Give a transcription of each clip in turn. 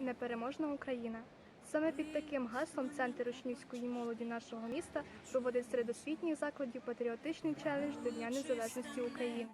Непереможна Україна. Саме під таким гаслом Центр учнівської молоді нашого міста проводить серед освітніх закладів патріотичний челендж до Дня Незалежності України.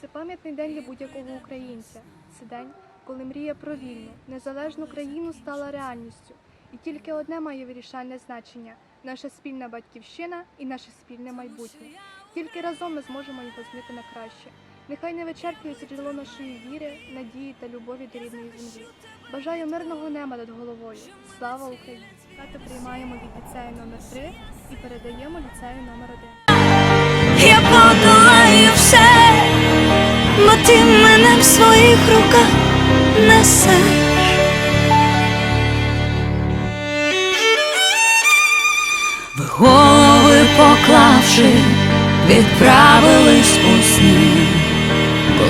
Це пам'ятний день для будь-якого українця. Це день, коли мрія про вільну, незалежну країну стала реальністю. І тільки одне має вирішальне значення наша спільна батьківщина і наше спільне майбутнє. Тільки разом ми зможемо його змінити на краще. Нехай не вичерпується джерело нашої віри, надії та любові до рідної землі. Бажаю мирного неба над головою. Слава Україні! Тато приймаємо від ліцею номер 3 і передаємо ліцею номер 1 Я подолаю все, бо ти мене в своїх руках несеш. Ви голови поклавши, відправились у сни.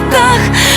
руках несеш.